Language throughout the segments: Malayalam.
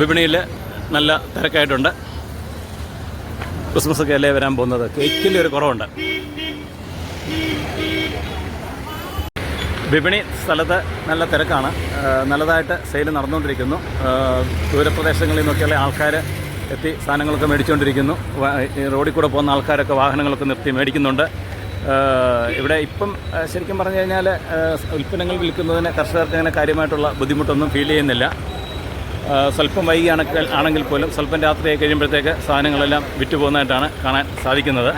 വിപണിയിൽ നല്ല തിരക്കായിട്ടുണ്ട്. ക്രിസ്മസ് ഒക്കെ അല്ലേ വരാൻ പോകുന്നത്? കേക്കിന്റെ ഒരു കുറവുണ്ട്. വിപണി സ്ഥലത്ത് നല്ല തിരക്കാണ്. നല്ലതായിട്ട് സെയിൽ നടന്നുകൊണ്ടിരിക്കുന്നു. ദൂരപ്രദേശങ്ങളിൽ നിന്നൊക്കെയുള്ള ആൾക്കാർ എത്തി സാധനങ്ങളൊക്കെ മേടിച്ചുകൊണ്ടിരിക്കുന്നു. റോഡിൽ കൂടെ പോകുന്ന ആൾക്കാരൊക്കെ വാഹനങ്ങളൊക്കെ നിർത്തി മേടിക്കുന്നുണ്ട്. ഇവിടെ ഇപ്പം ശരിക്കും പറഞ്ഞു കഴിഞ്ഞാൽ ഉൽപ്പന്നങ്ങൾ വിൽക്കുന്നതിന് കർഷകർക്ക് അങ്ങനെ കാര്യമായിട്ടുള്ള ബുദ്ധിമുട്ടൊന്നും ഫീൽ ചെയ്യുന്നില്ല. സ്വല്പം വൈകിയാണെങ്കിൽ ആണെങ്കിൽ പോലും സ്വല്പം രാത്രിയായി കഴിയുമ്പോഴത്തേക്ക് സാധനങ്ങളെല്ലാം വിറ്റുപോകുന്നതായിട്ടാണ് കാണാൻ സാധിക്കുന്നത്.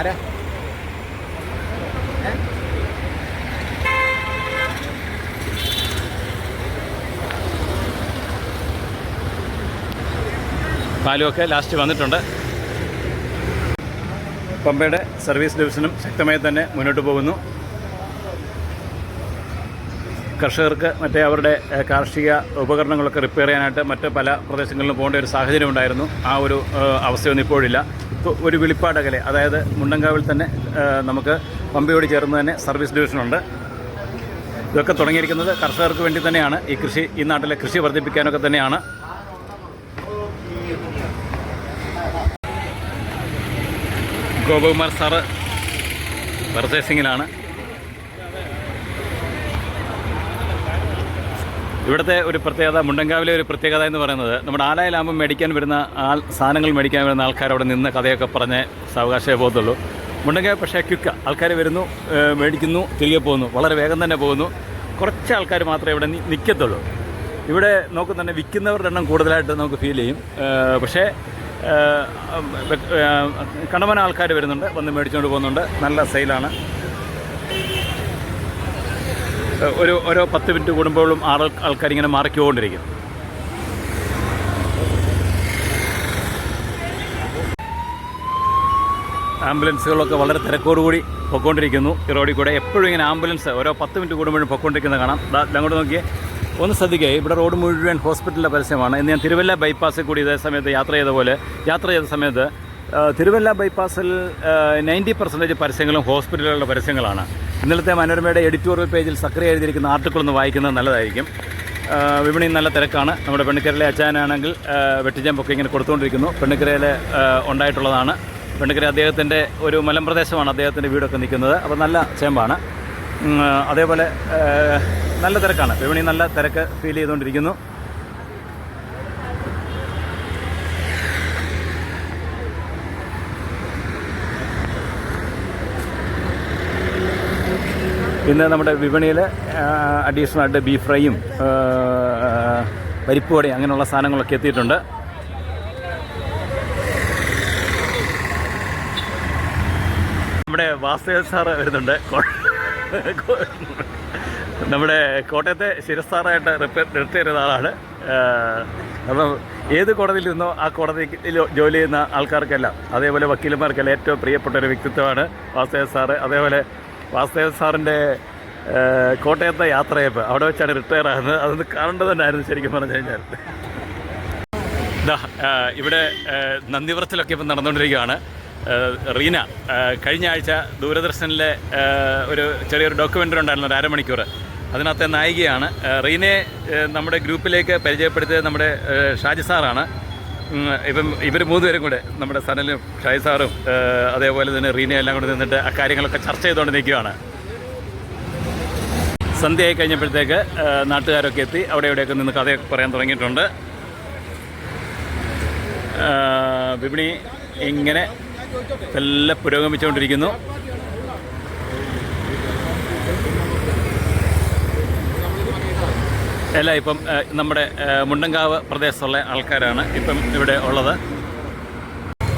പാലുമൊക്കെ ലാസ്റ്റ് വന്നിട്ടുണ്ട്. പമ്പയുടെ സർവീസ് ഡിവിഷനും ശക്തമായി തന്നെ മുന്നോട്ട് പോകുന്നു. കർഷകർക്ക് മറ്റേ അവരുടെ കാർഷിക ഉപകരണങ്ങളൊക്കെ റിപ്പയർ ചെയ്യാനായിട്ട് മറ്റ് പല പ്രദേശങ്ങളിലും പോകേണ്ട ഒരു സാഹചര്യം ഉണ്ടായിരുന്നു. ആ ഒരു അവസ്ഥയൊന്നും ഇപ്പോഴില്ല. ഇപ്പോൾ ഒരു വിളിപ്പാടകലെ അതായത് മുണ്ടങ്കാവിൽ തന്നെ നമുക്ക് പമ്പയോട് ചേർന്ന് തന്നെ സർവീസ് ഡിവിഷനുണ്ട് ഇതൊക്കെ തുടങ്ങിയിരിക്കുന്നത് കർഷകർക്ക് വേണ്ടി തന്നെയാണ്. ഈ കൃഷി ഈ നാട്ടിലെ കൃഷി വർദ്ധിപ്പിക്കാനൊക്കെ തന്നെയാണ്. ഗോപകുമാർ സാറ് പർച്ചേസിങ്ങിലാണ് ഇവിടുത്തെ ഒരു പ്രത്യേകത മുണ്ടങ്കാവിലെ ഒരു പ്രത്യേകത എന്ന് പറയുന്നത് നമ്മുടെ ആലായിലാകുമ്പോൾ മേടിക്കാൻ വരുന്ന ആൾ സാധനങ്ങൾ മേടിക്കാൻ വരുന്ന ആൾക്കാർ അവിടെ നിന്ന് കഥയൊക്കെ പറഞ്ഞ് സാവകാശമേ പോകത്തുള്ളൂ. മുണ്ടങ്കാവ് പക്ഷേ ക്യുക്ക. ആൾക്കാർ വരുന്നു മേടിക്കുന്നു തിരികെ പോകുന്നു. വളരെ വേഗം തന്നെ പോകുന്നു. കുറച്ച് ആൾക്കാർ മാത്രമേ ഇവിടെ നിൽക്കത്തുള്ളൂ ഇവിടെ തന്നെ വിൽക്കുന്നവരുടെ എണ്ണം കൂടുതലായിട്ട് നമുക്ക് ഫീൽ ചെയ്യും. പക്ഷേ കണ്ടമാനം ആൾക്കാർ വരുന്നുണ്ട് വന്ന് മേടിച്ചുകൊണ്ട് പോകുന്നുണ്ട്. നല്ല സെയിലാണ്. ഒരു ഓരോ പത്ത് മിനിറ്റ് കൂടുമ്പോഴും ആൾ ആൾക്കാരിങ്ങനെ മാറിക്കൊണ്ടിരിക്കും. ആംബുലൻസുകളൊക്കെ വളരെ തിരക്കോടുകൂടി പൊയ്ക്കൊണ്ടിരിക്കുന്നു ഈ റോഡിൽ കൂടെ എപ്പോഴും ഇങ്ങനെ ആംബുലൻസ് ഓരോ പത്ത് മിനിറ്റ് കൂടുമ്പോഴും പൊയ്ക്കൊണ്ടിരിക്കുന്നത് കാണാം. അങ്ങോട്ട് നോക്കിയേ. ഒന്ന് ശ്രദ്ധിക്കുക ഇവിടെ റോഡ് മുഴുവൻ ഹോസ്പിറ്റലിന്റെ പരസ്യമാണ്. ഇന്ന് ഞാൻ തിരുവല്ല ബൈപ്പാസിൽ കൂടി ഇതേ സമയത്ത് യാത്ര ചെയ്ത പോലെ യാത്ര ചെയ്ത സമയത്ത് തിരുവല്ല ബൈപ്പാസിൽ നയന്റി പെർസെന്റേജ് പരസ്യങ്ങളും ഹോസ്പിറ്റലുകളുടെ പരസ്യങ്ങളാണ്. ഇന്നലത്തെ മനോരമയുടെ എഡിറ്റോറിയൽ പേജിൽ സക്രിയ എഴുതിയിരിക്കുന്ന ആർട്ടിക്കിൾ ഒന്ന് വായിക്കുന്നത് നല്ലതായിരിക്കും. വിപണി നല്ല തിരക്കാണ്. നമ്മുടെ പെണ്ണിക്കരയിലെ അച്ചായനാണെങ്കിൽ വെട്ടിച്ചമ്പൊക്കെ ഇങ്ങനെ കൊടുത്തുകൊണ്ടിരിക്കുന്നു. പെണ്ണിക്കരയിൽ ഉണ്ടായിട്ടുള്ളതാണ്. പെണ്ണിക്കര അദ്ദേഹത്തിന്റെ ഒരു മലമ്പ്രദേശമാണ് അദ്ദേഹത്തിന്റെ വീടൊക്കെ നിൽക്കുന്നത്. അപ്പോൾ നല്ല ചേമ്പാണ്. അതേപോലെ നല്ല തിരക്കാണ്. വിപണി നല്ല തിരക്ക് ഫീൽ ചെയ്തുകൊണ്ടിരിക്കുന്നു. ഇന്ന് നമ്മുടെ വിപണിയിൽ അഡീഷണലായിട്ട് ബീഫ് ഫ്രൈയും പരിപ്പുവടയും പരിപ്പ് അങ്ങനെയുള്ള സാധനങ്ങളൊക്കെ എത്തിയിട്ടുണ്ട്. നമ്മുടെ വാസുദേവ് സാറ് വരുന്നുണ്ട്. നമ്മുടെ കോട്ടയത്തെ ശിരസാറായിട്ട് റിപ്പയർ ചെയ്ത ആളാണ്. അപ്പം ഏത് കോടതിയിൽ നിന്നോ ആ കോടതിയിൽ ജോലി ചെയ്യുന്ന ആൾക്കാർക്കെല്ലാം അതേപോലെ വക്കീലന്മാർക്കെല്ലാം ഏറ്റവും പ്രിയപ്പെട്ട ഒരു വ്യക്തിത്വമാണ് വാസുദേവ് സാറ്. അതേപോലെ വാസുദേവ് സാറിന്റെ കോട്ടയത്തെ യാത്രയപ്പ്. അവിടെ വെച്ചാണ് റിട്ടയർ ആകുന്നത്. അതൊന്ന് കാണേണ്ടത് തന്നെയായിരുന്നു ശരിക്കും പറഞ്ഞു കഴിഞ്ഞാൽ. ദാ, ഇവിടെ നന്ദിവ്രത്തിലൊക്കെ ഇപ്പം നടന്നുകൊണ്ടിരിക്കുകയാണ്. റീന കഴിഞ്ഞ ആഴ്ച ദൂരദർശനിലെ ഒരു ചെറിയൊരു ഡോക്യുമെന്ററി ഉണ്ടായിരുന്നു ഒരു അരമണിക്കൂർ അതിനകത്തെ നായികയാണ്. റീനയെ നമ്മുടെ ഗ്രൂപ്പിലേക്ക് പരിചയപ്പെടുത്തിയത് നമ്മുടെ ഷാജി സാറാണ്. ഇപ്പം ഇവർ മൂന്ന് മൂന്നുപേരും കൂടെ നമ്മുടെ സനലും ഷാജി സാറും അതേപോലെ തന്നെ റീന എല്ലാം കൂടെ നിന്നിട്ട് ആ കാര്യങ്ങളൊക്കെ ചർച്ച ചെയ്തുകൊണ്ട് നിൽക്കുകയാണ്. സന്ധ്യയായി കഴിഞ്ഞപ്പോഴത്തേക്ക് നാട്ടുകാരൊക്കെ എത്തി. അവിടെ ഇവിടെയൊക്കെ നിന്ന് കഥയൊക്കെ പറയാൻ തുടങ്ങിയിട്ടുണ്ട്. വിപണി ഇങ്ങനെ എല്ലാം പുരോഗമിച്ചുകൊണ്ടിരിക്കുന്നു. എല്ലാം ഇപ്പം നമ്മുടെ മുണ്ടങ്കാവ് പ്രദേശത്തുള്ള ആൾക്കാരാണ് ഇപ്പം ഇവിടെ ഉള്ളത്.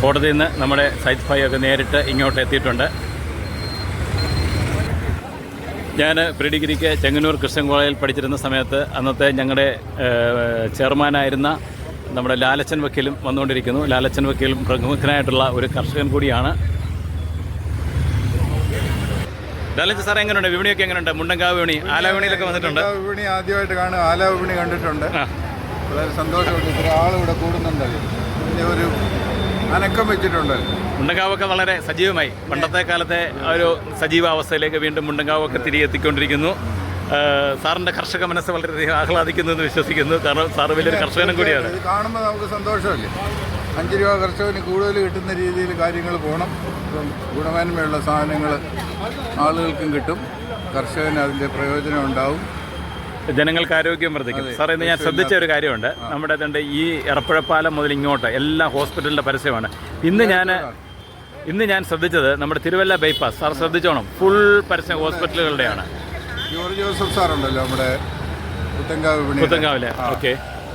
കോടതിയിൽ നിന്ന് നമ്മുടെ സൈറ്റ് ഫൈ ഒക്കെ നേരിട്ട് ഇങ്ങോട്ട് എത്തിയിട്ടുണ്ട്. ഞാൻ പ്രീ ഡിഗ്രിക്ക് ചെങ്ങന്നൂർ ക്രിസ്ത്യൻ കോളേജിൽ പഠിച്ചിരുന്ന സമയത്ത് അന്നത്തെ ഞങ്ങളുടെ ചെയർമാനായിരുന്ന നമ്മുടെ ലാലച്ചൻ വക്കീലും വന്നുകൊണ്ടിരിക്കുന്നു. ലാലച്ചൻ വക്കീലും പ്രമുഖനായിട്ടുള്ള ഒരു കർഷകൻ കൂടിയാണ്. ലാലച്ചൻ സാറേ എങ്ങനെയുണ്ട് വിപണിയൊക്കെ എങ്ങനെയുണ്ട് മുണ്ടങ്കാവ് വിപണി ആല വിപണിയിലൊക്കെ വന്നിട്ടുണ്ട്. വിപണി ആദ്യമായിട്ട് കാണുക. ആല വിപണി കണ്ടിട്ടുണ്ട്. വളരെ സന്തോഷമുണ്ട്. ഇത്ര ആളിവിടെ കൂടുന്നുണ്ട്. പിന്നെ ഒരു അനക്കം വെച്ചിട്ടുണ്ട്. മുണ്ടങ്കാവൊക്കെ വളരെ സജീവമായി. പണ്ടത്തെ കാലത്തെ ഒരു സജീവ അവസ്ഥയിലേക്ക് വീണ്ടും മുണ്ടങ്കാവൊക്കെ തിരികെ എത്തിക്കൊണ്ടിരിക്കുന്നു സാറിന്റെ കർഷക മനസ്സ് വളരെയധികം ആഹ്ലാദിക്കുന്നു എന്ന് വിശ്വസിക്കുന്നു. കാരണം സാറ് വലിയൊരു കർഷകനും കൂടിയാണ്. ഇത് കാണുമ്പോൾ നമുക്ക് സന്തോഷമല്ലേ? അഞ്ച് രൂപ കർഷകന് കൂടുതൽ കിട്ടുന്ന രീതിയിൽ കാര്യങ്ങൾ പോകണം. ഇപ്പം ഗുണമേന്മയുള്ള സാധനങ്ങൾ ആളുകൾക്കും കിട്ടും. കർഷകന് അതിന്റെ പ്രയോജനം ഉണ്ടാവും. ജനങ്ങൾക്ക് ആരോഗ്യം വർദ്ധിക്കും. സാർ ഇന്ന് ഞാൻ ശ്രദ്ധിച്ച ഒരു കാര്യമുണ്ട്. നമ്മുടെ ഇതുണ്ട് ഈ ഇറപ്പുഴപ്പാലം മുതൽ ഇങ്ങോട്ട് എല്ലാ ഹോസ്പിറ്റലിന്റെ പരസ്യമാണ്. ഇന്ന് ഞാൻ ഇന്ന് ഞാൻ ശ്രദ്ധിച്ചത് നമ്മുടെ തിരുവല്ല ബൈപ്പാസ്. സാർ ശ്രദ്ധിച്ചോണം. ഫുൾ പരസ്യം ഹോസ്പിറ്റലുകളുടെയാണ്. ജോർജ് ജോസഫ് സാറുണ്ടല്ലോ നമ്മുടെ പുത്തങ്കാവ് വിപണി പുത്തങ്കാവിലെ ഓക്കെ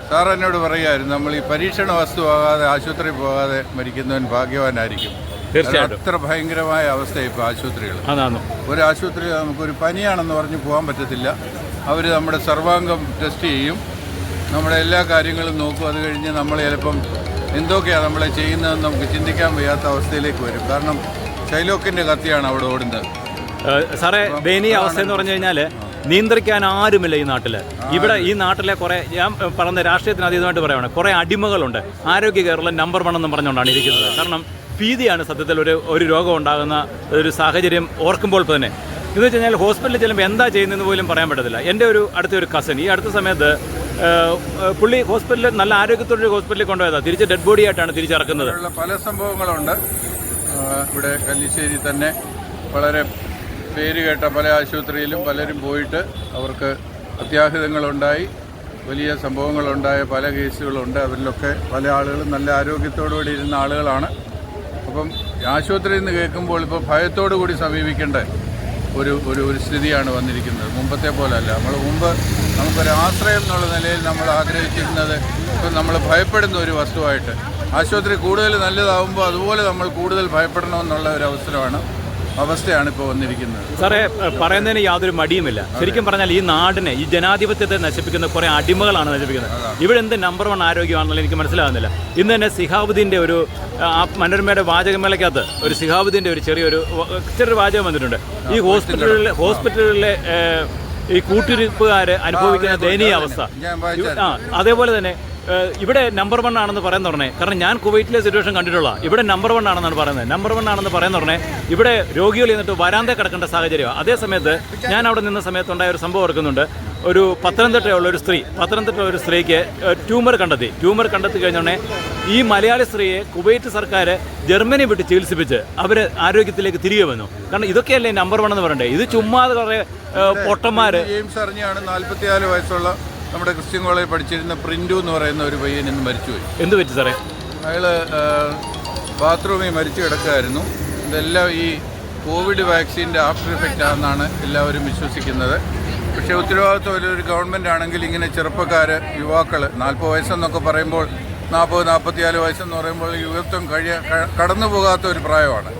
സാർ എന്നോട് പറയുമായിരുന്നു നമ്മൾ ഈ പരീക്ഷണ വസ്തു ആകാതെ ആശുപത്രി പോകാതെ മരിക്കുന്നവൻ ഭാഗ്യവാനായിരിക്കും. തീർച്ചയായിട്ടും. അത്ര ഭയങ്കരമായ അവസ്ഥ ഇപ്പോൾ ആശുപത്രികൾ ഒരു ആശുപത്രി നമുക്കൊരു പനിയാണെന്ന് പറഞ്ഞ് പോകാൻ പറ്റത്തില്ല. അവർ നമ്മുടെ സർവാംഗം ടെസ്റ്റ് ചെയ്യും. നമ്മുടെ എല്ലാ കാര്യങ്ങളും നോക്കും. അത് കഴിഞ്ഞ് നമ്മൾ ചിലപ്പം എന്തൊക്കെയാണ് നമ്മളെ ചെയ്യുന്നതെന്ന് നമുക്ക് ചിന്തിക്കാൻ വയ്യാത്ത അവസ്ഥയിലേക്ക് വരും. കാരണം ഷൈലോക്കിന്റെ കത്തിയാണ് അവിടെ ഓടുന്നത്. സാറേ ദയനീയ അവസ്ഥ എന്ന് പറഞ്ഞു കഴിഞ്ഞാൽ നിയന്ത്രിക്കാൻ ആരുമില്ല ഈ നാട്ടിൽ ഇവിടെ ഈ നാട്ടിലെ കുറേ ഞാൻ പറഞ്ഞ രാഷ്ട്രീയത്തിന് അതീതമായിട്ട് പറയുകയാണ് കുറേ അടിമകളുണ്ട്. ആരോഗ്യ കേരളം നമ്പർ വൺ എന്ന് പറഞ്ഞുകൊണ്ടാണ് ഇരിക്കുന്നത്. കാരണം ഭീതിയാണ് സത്യത്തിൽ ഒരു ഒരു രോഗം ഉണ്ടാകുന്ന ഒരു സാഹചര്യം ഓർക്കുമ്പോൾ തന്നെ. എന്ന് വെച്ച് കഴിഞ്ഞാൽ ഹോസ്പിറ്റലിൽ ചെല്ലുമ്പോൾ എന്താ ചെയ്യുന്നതെന്ന് പോലും പറയാൻ പറ്റത്തില്ല. എന്റെ ഒരു അടുത്ത ഒരു കസിൻ ഈ അടുത്ത സമയത്ത് പുള്ളി ഹോസ്പിറ്റലിൽ നല്ല ആരോഗ്യത്തോടെ ഹോസ്പിറ്റലിൽ കൊണ്ടുപോയതാണ് തിരിച്ച് ഡെഡ് ബോഡി ആയിട്ടാണ് തിരിച്ചിറക്കുന്നത്. പല സംഭവങ്ങളുണ്ട്. ഇവിടെ കല്ലിശ്ശേരി തന്നെ വളരെ പേര് കേട്ട പല ആശുപത്രിയിലും പലരും പോയിട്ട് അവർക്ക് അത്യാഹിതങ്ങളുണ്ടായി. വലിയ സംഭവങ്ങളുണ്ടായ പല കേസുകളുണ്ട്. അതിലൊക്കെ പല ആളുകളും നല്ല ആരോഗ്യത്തോടുകൂടി ഇരുന്ന ആളുകളാണ്. അപ്പം ആശുപത്രിയിൽ നിന്ന് കേൾക്കുമ്പോൾ ഇപ്പോൾ ഭയത്തോടു കൂടി സമീപിക്കേണ്ട ഒരു ഒരു ഒരു സ്ഥിതിയാണ് വന്നിരിക്കുന്നത്. മുമ്പത്തെ പോലല്ല. നമ്മൾ മുമ്പ് നമുക്കൊരു ആശ്രയം എന്നുള്ള നിലയിൽ നമ്മൾ ആഗ്രഹിച്ചിരുന്നത് ഇപ്പം നമ്മൾ ഭയപ്പെടുന്ന ഒരു വസ്തുവായിട്ട്. ആശുപത്രി കൂടുതൽ നല്ലതാവുമ്പോൾ അതുപോലെ നമ്മൾ കൂടുതൽ ഭയപ്പെടണമെന്നുള്ള ഒരു അവസരമാണ് അവസ്ഥയാണ് ഇപ്പോൾ വന്നിരിക്കുന്നത്. സാറേ പറയുന്നതിന് യാതൊരു മടിയുമില്ല. ശരിക്കും പറഞ്ഞാൽ ഈ നാടിനെ ഈ ജനാധിപത്യത്തെ നശിപ്പിക്കുന്ന കുറെ അടിമകളാണ് നശിപ്പിക്കുന്നത്. ഇവിടെ എന്ത് നമ്പർ വൺ ആരോഗ്യമാണെന്നുള്ള എനിക്ക് മനസ്സിലാകുന്നില്ല. ഇന്ന് തന്നെ സിഹാബുദ്ദീന്റെ ഒരു ആ മനോരമയുടെ വാചകമേളയ്ക്കകത്ത് ഒരു സിഹാബുദ്ദീന്റെ ഒരു ചെറിയൊരു ചെറിയൊരു വാചകം വന്നിട്ടുണ്ട്. ഈ ഹോസ്പിറ്റലുകളിലെ ഹോസ്പിറ്റലുകളിലെ ഈ കൂട്ടിരിപ്പുകാർ അനുഭവിക്കുന്ന ദയനീയ അവസ്ഥ. അതേപോലെ തന്നെ ഇവിടെ നമ്പർ വൺ ആണെന്ന് പറയാൻ തുടങ്ങേ. കാരണം ഞാൻ കുവൈറ്റിലെ സിറ്റുവേഷൻ കണ്ടിട്ടുള്ള ഇവിടെ നമ്പർ വൺ ആണെന്നാണ് പറയുന്നത്. നമ്പർ വൺ ആണെന്ന് പറയുന്ന തുടങ്ങേ. ഇവിടെ രോഗികൾ എന്നിട്ട് വരാന്തെ കിടക്കേണ്ട സാഹചര്യമാണ്. അതേ സമയത്ത് ഞാൻ അവിടെ നിന്ന സമയത്തുണ്ടായ ഒരു സംഭവം ഓർക്കുന്നുണ്ട്. ഒരു പത്തനംതിട്ടയുള്ള ഒരു സ്ത്രീ പത്തനംതിട്ട ഒരു സ്ത്രീക്ക് ട്യൂമർ കണ്ടെത്തി. ട്യൂമർ കണ്ടെത്തി കഴിഞ്ഞോടനെ ഈ മലയാളി സ്ത്രീയെ കുവൈറ്റ് സർക്കാർ ജർമ്മനി വിട്ട് ചികിത്സിപ്പിച്ച് അവർ ആരോഗ്യത്തിലേക്ക് തിരികെ വന്നു. കാരണം ഇതൊക്കെയല്ലേ നമ്പർ വൺ എന്ന് പറയണ്ടേ? ഇത് ചുമ്മാതെ കുറേ ഏഹ്, പൊട്ടന്മാര് ജെയിംസ് അറിഞ്ഞാണ് നാൽപ്പത്തിനാല് വയസ്സുള്ള നമ്മുടെ ക്രിസ്ത്യൻ കോളേജിൽ പഠിച്ചിരുന്ന പ്രിന്റു എന്ന് പറയുന്ന ഒരു പയ്യൻ ഇന്ന് മരിച്ചുപോയി. എന്ത് പറ്റി സാറേ? അയാൾ ബാത്റൂമിൽ മരിച്ചു കിടക്കുമായിരുന്നു ഇതെല്ലാം ഈ കോവിഡ് വാക്സിന്റെ ആഫ്റ്റർ ഇഫക്റ്റ് ആണെന്നാണ് എല്ലാവരും വിശ്വസിക്കുന്നത്. പക്ഷേ ഉത്തരവാദിത്വം ഒരു ഗവൺമെന്റ് ആണെങ്കിൽ ഇങ്ങനെ ചെറുപ്പക്കാർ യുവാക്കൾ നാൽപ്പത് വയസ്സെന്നൊക്കെ പറയുമ്പോൾ നാൽപ്പത് നാൽപ്പത്തിനാല് വയസ്സെന്ന് പറയുമ്പോൾ യുവത്വം കഴിയ കടന്നു പോകാത്ത ഒരു പ്രായമാണ്.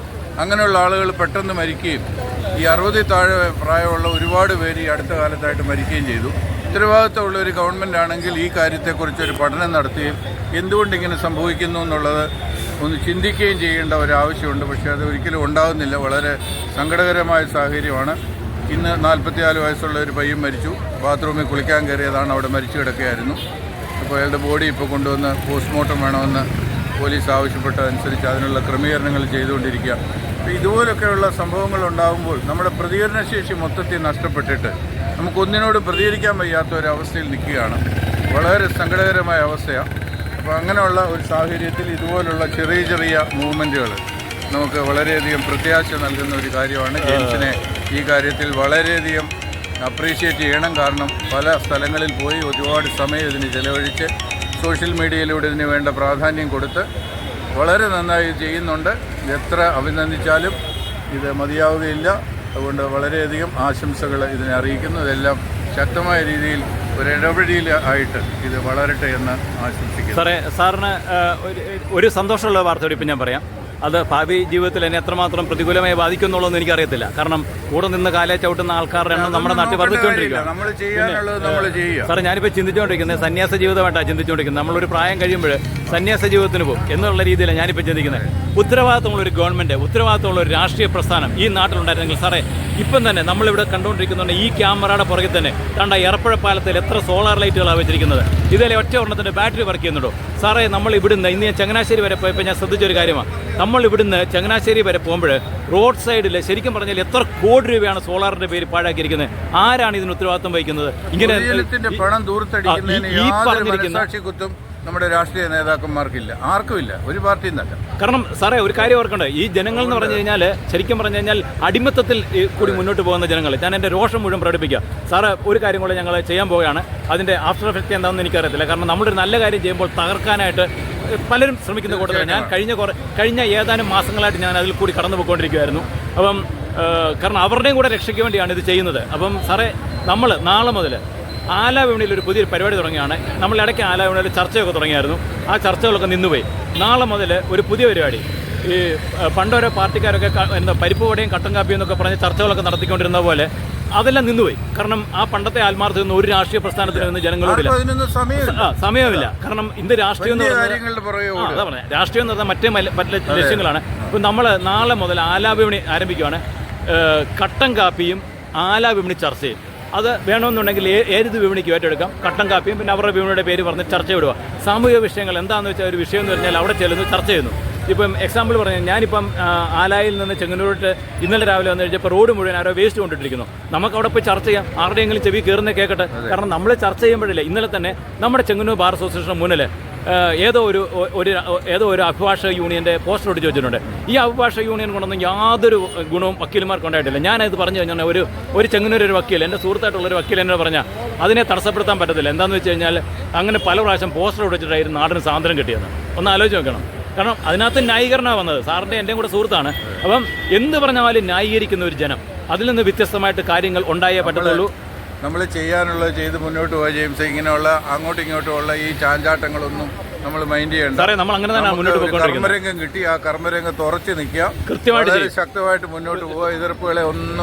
അങ്ങനെയുള്ള ആളുകൾ പെട്ടെന്ന് മരിക്കുകയും ഈ അറുപതിൽ താഴെ പ്രായമുള്ള ഒരുപാട് പേര് ഈ അടുത്ത കാലത്തായിട്ട് മരിക്കുകയും ചെയ്തു. ഉത്തരവാദിത്തമുള്ള ഒരു ഗവൺമെന്റ് ആണെങ്കിൽ ഈ കാര്യത്തെക്കുറിച്ച് ഒരു പഠനം നടത്തുകയും എന്തുകൊണ്ട് ഇങ്ങനെ സംഭവിക്കുന്നു എന്നുള്ളത് ഒന്ന് ചിന്തിക്കുകയും ചെയ്യേണ്ട ഒരാവശ്യമുണ്ട്. പക്ഷേ അത് ഒരിക്കലും ഉണ്ടാകുന്നില്ല. വളരെ സങ്കടകരമായ സാഹചര്യമാണ്. ഇന്ന് നാൽപ്പത്തിനാല് വയസ്സുള്ള ഒരു പയ്യൻ മരിച്ചു. ബാത്റൂമിൽ കുളിക്കാൻ കയറിയതാണ്. അവിടെ മരിച്ചു കിടക്കുകയായിരുന്നു. അപ്പോൾ അയാളുടെ ബോഡി ഇപ്പോൾ കൊണ്ടുവന്ന് പോസ്റ്റ്മോർട്ടം വേണമെന്ന് പോലീസ് ആവശ്യപ്പെട്ടതനുസരിച്ച് അതിനുള്ള ക്രമീകരണങ്ങൾ ചെയ്തുകൊണ്ടിരിക്കുക. ഇതുപോലൊക്കെയുള്ള സംഭവങ്ങൾ ഉണ്ടാകുമ്പോൾ നമ്മുടെ പ്രതികരണശേഷി മൊത്തത്തിൽ നഷ്ടപ്പെട്ടിട്ട് നമുക്കൊന്നിനോട് പ്രതികരിക്കാൻ വയ്യാത്ത ഒരു അവസ്ഥയിൽ നിൽക്കുകയാണ്. വളരെ സങ്കടകരമായ അവസ്ഥയാണ് അപ്പോൾ അങ്ങനെയുള്ള ഒരു സാഹചര്യത്തിൽ ഇതുപോലുള്ള ചെറിയ ചെറിയ മൂവ്മെന്റുകൾ നമുക്ക് വളരെയധികം പ്രത്യാശ നൽകുന്ന ഒരു കാര്യമാണ്. ജെയിംസിനെ ഈ കാര്യത്തിൽ വളരെയധികം അപ്രീഷിയേറ്റ് ചെയ്യണം. കാരണം പല സ്ഥലങ്ങളിൽ പോയി ഒരുപാട് സമയം ഇതിന് ചെലവഴിച്ച് സോഷ്യൽ മീഡിയയിലൂടെ ഇതിന് വേണ്ട പ്രാധാന്യം കൊടുത്ത് വളരെ നന്നായി ചെയ്യുന്നുണ്ട്. എത്ര അഭിനന്ദിച്ചാലും ഇത് മതിയാവുകയില്ല. അതുകൊണ്ട് വളരെയധികം ആശംസകൾ ഇതിനെ അറിയിക്കുന്നു. ഇതെല്ലാം ശക്തമായ രീതിയിൽ ഒരു ഇടപെടിയിൽ ആയിട്ട് ഇത് വളരട്ടെ എന്ന് ആശംസിക്കുന്നു. സാറേ സാറിന് ഒരു- സന്തോഷമുള്ള വാർത്ത കൂടി ഇപ്പം ഞാൻ പറയാം. അത് ഭാവി ജീവിതത്തിൽ എന്നെ എത്രമാത്രം പ്രതികൂലമായി ബാധിക്കുന്നുള്ളതെന്ന് എനിക്കറിയത്തില്ല. കാരണം കൂടെ നിന്ന് കാലേ ചവിട്ടുന്ന ആൾക്കാരുടെ എണ്ണം നമ്മുടെ നാട്ടിൽ വർദ്ധിച്ചുകൊണ്ടിരിക്കുകയാണ്. സാറേ ഞാനിപ്പോൾ ചിന്തിച്ചുകൊണ്ടിരിക്കുന്നത് സന്യാസ ജീവിതമായിട്ടാണ് ചിന്തിച്ചുകൊണ്ടിരിക്കുന്നത് നമ്മളൊരു പ്രായം കഴിയുമ്പോൾ സന്യാസ ജീവിതത്തിന് പോകും എന്നുള്ള രീതിയിലാണ് ഞാനിപ്പോൾ ചിന്തിക്കുന്നത് ഉത്തരവാദിത്തമുള്ള ഒരു ഗവൺമെന്റ് ഉത്തരവാദിത്തമുള്ള ഒരു രാഷ്ട്രീയ പ്രസ്ഥാനം ഈ നാട്ടിലുണ്ടായിരുന്നെങ്കിൽ സാറേ ഇപ്പം തന്നെ നമ്മളിവിടെ കണ്ടുകൊണ്ടിരിക്കുന്നുണ്ട് ഈ ക്യാമറയുടെ പുറകെ തന്നെ കണ്ട എറപ്പുഴ പാലത്തിൽ എത്ര സോളാർ ലൈറ്റുകളാണ് വെച്ചിരിക്കുന്നത്. ഇതിലെ ഒറ്റ ഒരെണ്ണത്തിന്റെ ബാറ്ററി വർക്ക് ചെയ്യുന്നുണ്ടോ? സാറേ നമ്മൾ ഇവിടുന്ന് ഇന്ന് ഞാൻ ചങ്ങനാശ്ശേരി വരെ പോയപ്പോൾ ഞാൻ ശ്രദ്ധിച്ചൊരു കാര്യമാണ്. നമ്മൾ ഇവിടുന്ന് ചങ്ങനാശ്ശേരി വരെ പോകുമ്പോൾ റോഡ് സൈഡിൽ ശരിക്കും പറഞ്ഞാൽ എത്ര കോടി രൂപയാണ് സോളാറിന്റെ പേര് പാഴാക്കിയിരിക്കുന്നത്? ആരാണ് ഇതിന് ഉത്തരവാദിത്വം വഹിക്കുന്നത്? ഇങ്ങനെ ഈ- പറഞ്ഞിരിക്കുന്ന- നമ്മുടെ രാഷ്ട്രീയ നേതാക്കന്മാർക്കില്ല. ആർക്കുമില്ല ഒരു പാർട്ടിയും തന്നെ. കാരണം സാറേ ഒരു കാര്യം ഓർക്കണ്ടേ? ഈ ജനങ്ങൾ എന്ന് പറഞ്ഞു കഴിഞ്ഞാൽ ശരിക്കും പറഞ്ഞു കഴിഞ്ഞാൽ അടിമത്തത്തിൽ കൂടി മുന്നോട്ട് പോകുന്ന ജനങ്ങൾ ഞാൻ എന്റെ രോഷം മുഴുവൻ പ്രകടിപ്പിക്കുക സാറ് ഒരു കാര്യം കൂടെ ഞങ്ങൾ ചെയ്യാൻ പോവുകയാണ്. അതിന്റെ ആഫ്റ്റർ എഫക്റ്റ് എന്താണെന്ന് എനിക്കറിയത്തില്ല. കാരണം നമ്മളൊരു നല്ല കാര്യം ചെയ്യുമ്പോൾ തകർക്കാനായിട്ട് പലരും ശ്രമിക്കുന്ന കൂട്ടത്തിൽ ഞാൻ കഴിഞ്ഞ കുറേ കഴിഞ്ഞ ഏതാനും മാസങ്ങളായിട്ട് ഞാൻ അതിൽ കൂടി കടന്നു പോയിക്കൊണ്ടിരിക്കുകയായിരുന്നു അപ്പം കാരണം അവരുടെയും കൂടെ രക്ഷയ്ക്ക് വേണ്ടിയാണ് ഇത് ചെയ്യുന്നത്. അപ്പം സാറേ നമ്മൾ നാളെ മുതൽ ആലാ വിപണിയിൽ ഒരു പുതിയൊരു പരിപാടി തുടങ്ങിയാണ്. നമ്മൾ ഇടയ്ക്ക് ആലാ വിപണിയിൽ ചർച്ചയൊക്കെ തുടങ്ങിയായിരുന്നു. ആ ചർച്ചകളൊക്കെ നിന്നുപോയി. നാളെ മുതൽ ഒരു പുതിയ പരിപാടി. ഈ പണ്ടോരോ പാർട്ടിക്കാരൊക്കെ എന്താ പരിപ്പ് വടയും കട്ടൻ കാപ്പിയും എന്നൊക്കെ പറഞ്ഞ് ചർച്ചകളൊക്കെ നടത്തിക്കൊണ്ടിരുന്ന പോലെ അതെല്ലാം നിന്നുപോയി. കാരണം ആ പണ്ടത്തെ ആത്മാർത്ഥത്തിൽ ഒരു രാഷ്ട്രീയ പ്രസ്ഥാനത്തിൽ നിന്ന് ജനങ്ങളോടില്ല സമയമില്ല. കാരണം ഇന്ന് രാഷ്ട്രീയം എന്ന് രാഷ്ട്രീയം എന്ന് പറഞ്ഞാൽ മറ്റേ മറ്റേ ലക്ഷ്യങ്ങളാണ്. ഇപ്പം നമ്മൾ നാളെ മുതൽ ആലാപിപണി ആരംഭിക്കുകയാണ് കട്ടൻ കാപ്പിയും ആലാ വിപണി ചർച്ചയും. അത് വേണമെന്നുണ്ടെങ്കിൽ ഏത് വിപണിക്ക് ഏറ്റെടുക്കാം. കട്ടൻ കാപ്പിയും പിന്നെ അവരുടെ വിപണിയുടെ പേര് പറഞ്ഞ് ചർച്ച വിടുക. സാമൂഹിക വിഷയങ്ങൾ എന്താണെന്ന് വെച്ചാൽ ഒരു വിഷയം എന്ന് പറഞ്ഞാൽ അവിടെ ചെല്ലുന്നു ചർച്ച ചെയ്യുന്നു. ഇപ്പം എക്സാമ്പിൾ പറഞ്ഞാൽ ഞാനിപ്പം ആലായിൽ നിന്ന് ചെങ്ങന്നൂരോട്ട് ഇന്നലെ രാവിലെ വന്നു കഴിഞ്ഞപ്പോൾ റോഡ് മുഴുവൻ ആരോ വേസ്റ്റ് കൊണ്ടിട്ടിരിക്കുന്നു. നമുക്ക് അവിടെ പോയി ചർച്ച ചെയ്യാം. ആരുടെയെങ്കിലും ചെവി കയറുന്ന കേൾക്കട്ടെ കാരണം നമ്മൾ ചർച്ച ചെയ്യുമ്പോഴില്ല ഇന്നലെ തന്നെ നമ്മുടെ ചെങ്ങന്നൂർ ബാർ അസോസിയേഷൻ മുന്നിൽ ഏതോ ഒരു ഒരു ഏതോ ഒരു അഭിഭാഷക യൂണിയന്റെ പോസ്റ്റർ ഒട്ടിച്ച് ഈ അഭിഭാഷക യൂണിയൻ കൊണ്ടൊന്നും യാതൊരു ഗുണവും വക്കീലന്മാർക്ക് ഉണ്ടായിട്ടില്ല. ഞാനത് പറഞ്ഞു കഴിഞ്ഞാൽ ഒരു ഒരു ചെങ്ങന്നൂർ ഒരു വക്കീൽ എന്റെ സുഹൃത്തായിട്ടുള്ളൊരു വക്കീൽ എന്നോട് പറഞ്ഞാൽ അതിനെ തടസ്സപ്പെടുത്താൻ പറ്റത്തില്ല. എന്താണെന്ന് വെച്ച് കഴിഞ്ഞാൽ അങ്ങനെ പല പ്രാവശ്യം പോസ്റ്റർ ഒട്ടിച്ചിട്ടായിരുന്നു നാടിന് സ്വാതന്ത്ര്യം കിട്ടിയത്. ഒന്ന് ആലോചിച്ച് നോക്കണം. കാരണം അതിനകത്ത് ന്യായീകരണമാണ് വന്നത്. സാറിന്റെ എന്റെയും കൂടെ സുഹൃത്താണ്. അപ്പം എന്ത് പറഞ്ഞാലും ന്യായീകരിക്കുന്ന ഒരു ജനം. അതിൽ നിന്ന് വ്യത്യസ്തമായിട്ട് കാര്യങ്ങൾ ഉണ്ടായേ പറ്റത്തുള്ളൂ. നമ്മൾ ചെയ്യാനുള്ളത് ചെയ്ത് മുന്നോട്ട് പോവുക ജെയിംസ്. ഇങ്ങനെയുള്ള അങ്ങോട്ടും ഇങ്ങോട്ടും ഉള്ള ഈ ചാഞ്ചാട്ടങ്ങളൊന്നും നമ്മൾ മൈൻഡ് ചെയ്യേണ്ട. കർമ്മരംഗം കിട്ടി. ആ കർമ്മരംഗത്ത് ഉറച്ചു നിൽക്കുക. കൃത്യമായിട്ട് വളരെ ശക്തമായിട്ട് മുന്നോട്ട് പോവുക. എതിർപ്പുകളെ ഒന്നും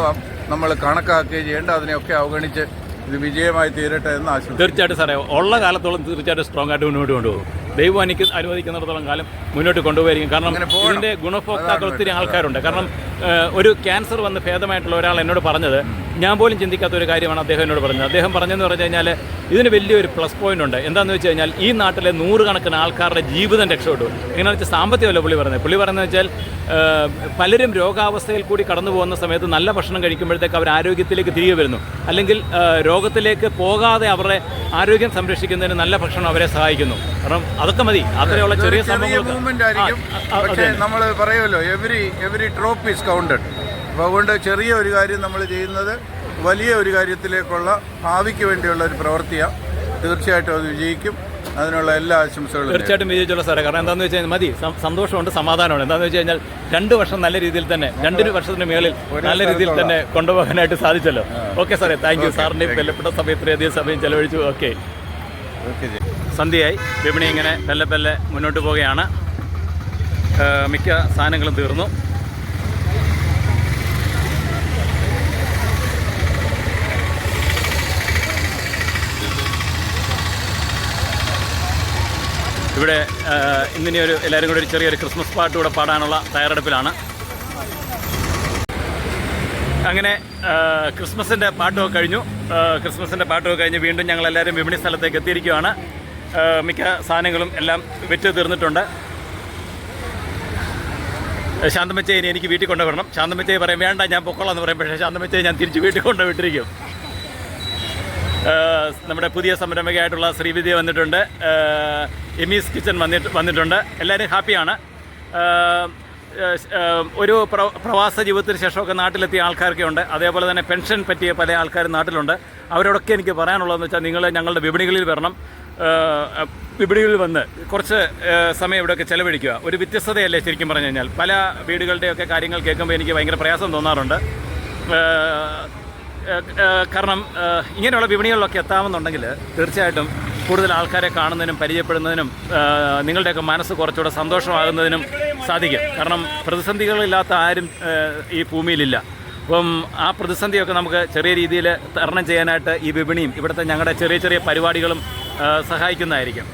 നമ്മൾ കണക്കാക്കുകയും ചെയ്യേണ്ട. അതിനെയൊക്കെ അവഗണിച്ച് ഇത് വിജയമായി തീരട്ടെ എന്ന് ആശംസിക്കുന്നു. തീർച്ചയായിട്ടും സാറേ ഉള്ള കാലത്തോളം തീർച്ചയായിട്ടും സ്ട്രോങ് ആയിട്ട് മുന്നോട്ട് കൊണ്ടുപോകും. ദൈവം എനിക്ക് അനുവദിക്കുന്നിടത്തോളം കാലം മുന്നോട്ട് കൊണ്ടുപോയിരിക്കും. കാരണം ഇതിന്റെ ഗുണഭോക്താക്കൾ ഒത്തിരി ആൾക്കാരുണ്ട്. കാരണം ഒരു ക്യാൻസർ വന്ന് ഭേദമായിട്ടുള്ള ഒരാൾ എന്നോട് പറഞ്ഞത് ഞാൻ പോലും ചിന്തിക്കാത്ത ഒരു കാര്യമാണ് അദ്ദേഹം എന്നോട് പറഞ്ഞത്. അദ്ദേഹം പറഞ്ഞതെന്ന് പറഞ്ഞു കഴിഞ്ഞാൽ ഇതിന് വലിയൊരു പ്ലസ് പോയിന്റ് ഉണ്ട്. എന്താണെന്ന് വെച്ച് കഴിഞ്ഞാൽ ഈ നാട്ടിലെ നൂറുകണക്കിന് ആൾക്കാരുടെ ജീവിതം രക്ഷപ്പെട്ടു. എങ്ങനെയാണെന്ന് വെച്ചാൽ സാമ്പത്തികമല്ല പുള്ളി പറയുന്നത് പുള്ളി പറയുന്നത് വെച്ചാൽ പലരും രോഗാവസ്ഥയിൽ കൂടി കടന്നു പോകുന്ന സമയത്ത് നല്ല ഭക്ഷണം കഴിക്കുമ്പോഴത്തേക്ക് അവർ ആരോഗ്യത്തിലേക്ക് തിരികെ വരുന്നു. അല്ലെങ്കിൽ രോഗത്തിലേക്ക് പോകാതെ അവരുടെ ആരോഗ്യം സംരക്ഷിക്കുന്നതിന് നല്ല ഭക്ഷണം അവരെ സഹായിക്കുന്നു. കാരണം അതൊക്കെ മതി. അത്രയുള്ള ചെറിയ സംഭവങ്ങൾ നമ്മൾ പറയുമല്ലോ every every drop is counted അപ്പോൾ അതുകൊണ്ട് ചെറിയ ഒരു കാര്യം നമ്മൾ ചെയ്യുന്നത് വലിയ ഒരു കാര്യത്തിലേക്കുള്ള ഭാവിക്ക് വേണ്ടിയുള്ള ഒരു പ്രവൃത്തിയാണ് തീർച്ചയായിട്ടും അത് വിജയിക്കും. അതിനുള്ള എല്ലാ ആശംസകളും. തീർച്ചയായിട്ടും വിജയിച്ചുള്ള സാറേ. കാരണം എന്താണെന്ന് വെച്ച് കഴിഞ്ഞാൽ മതി സന്തോഷമുണ്ട് സമാധാനമുണ്ട്. എന്താണെന്ന് വെച്ച് കഴിഞ്ഞാൽ രണ്ട് വർഷം നല്ല രീതിയിൽ തന്നെ രണ്ട് വർഷത്തിന് മേളിൽ നല്ല രീതിയിൽ തന്നെ കൊണ്ടുപോകാനായിട്ട് സാധിച്ചല്ലോ. ഓക്കെ സാറേ താങ്ക് യു സാറിന്റെ വിലപ്പെട്ട സമയം ഇത്രയധികം സമയം ചെലവഴിച്ചു. ഓക്കെ. സന്ധ്യയായി. വിപണി ഇങ്ങനെ പെല്ലെ പെല്ലെ മുന്നോട്ട് പോവുകയാണ്. മിക്ക സാധനങ്ങളും തീർന്നു. ഇവിടെ ഇന്നിനി ഒരു എല്ലാവരും കൂടി ഒരു ചെറിയൊരു ക്രിസ്മസ് പാട്ട് കൂടെ പാടാനുള്ള തയ്യാറെടുപ്പിലാണ്. അങ്ങനെ ക്രിസ്മസിന്റെ പാട്ടൊക്കെ കഴിഞ്ഞു. ക്രിസ്മസിന്റെ പാട്ടൊക്കെ കഴിഞ്ഞ് വീണ്ടും ഞങ്ങൾ എല്ലാവരും വിപണി സ്ഥലത്തേക്ക് എത്തിയിരിക്കുകയാണ്. മിക്ക സാധനങ്ങളും എല്ലാം വിറ്റ് തീർന്നിട്ടുണ്ട്. ശാന്തമച്ചയെ എനിക്ക് വീട്ടിൽ കൊണ്ടുവരണം ശാന്തമച്ചയെ പറയും വേണ്ട ഞാൻ പൊക്കോളാം എന്ന് പറയും പക്ഷേ ശാന്തമച്ചയെ ഞാൻ തിരിച്ച് വീട്ടിൽ കൊണ്ടുവിട്ടിരിക്കും നമ്മുടെ പുതിയ സംരംഭകയായിട്ടുള്ള ശ്രീവിദ്യ വന്നിട്ടുണ്ട്. എമീസ് കിച്ചൺ വന്നിട്ട് വന്നിട്ടുണ്ട്. എല്ലാവരും ഹാപ്പിയാണ്. ഒരു പ്ര- പ്രവാസ ജീവിതത്തിന് ശേഷമൊക്കെ നാട്ടിലെത്തിയ ആൾക്കാരൊക്കെ ഉണ്ട്. അതേപോലെ തന്നെ പെൻഷൻ പറ്റിയ പല ആൾക്കാരും നാട്ടിലുണ്ട്. അവരോടൊക്കെ എനിക്ക് പറയാനുള്ളതെന്ന് വെച്ചാൽ നിങ്ങൾ ഞങ്ങളുടെ വിപണികളിൽ വരണം. വിപണികളിൽ വന്ന് കുറച്ച് സമയം ഇവിടെയൊക്കെ ചെലവഴിക്കുക. ഒരു വ്യത്യസ്തതയല്ലേ ശരിക്കും പറഞ്ഞു കഴിഞ്ഞാൽ. പല വീടുകളുടെയൊക്കെ കാര്യങ്ങൾ കേൾക്കുമ്പോൾ എനിക്ക് ഭയങ്കര പ്രയാസം തോന്നാറുണ്ട്. കാരണം ഇങ്ങനെയുള്ള വിപണികളിലൊക്കെ എത്താമെന്നുണ്ടെങ്കിൽ തീർച്ചയായിട്ടും കൂടുതൽ ആൾക്കാരെ കാണുന്നതിനും പരിചയപ്പെടുന്നതിനും നിങ്ങളുടെയൊക്കെ മനസ്സ് കുറച്ചുകൂടെ സന്തോഷമാകുന്നതിനും സാധിക്കും. കാരണം പ്രതിസന്ധികളില്ലാത്ത ആരും ഈ ഭൂമിയിലില്ല. അപ്പം ആ പ്രതിസന്ധിയൊക്കെ നമുക്ക് ചെറിയ രീതിയിൽ തരണം ചെയ്യാനായിട്ട് ഈ വിപണിയും ഇവിടുത്തെ ഞങ്ങളുടെ ചെറിയ ചെറിയ പരിപാടികളും സഹായിക്കുന്നതായിരിക്കും.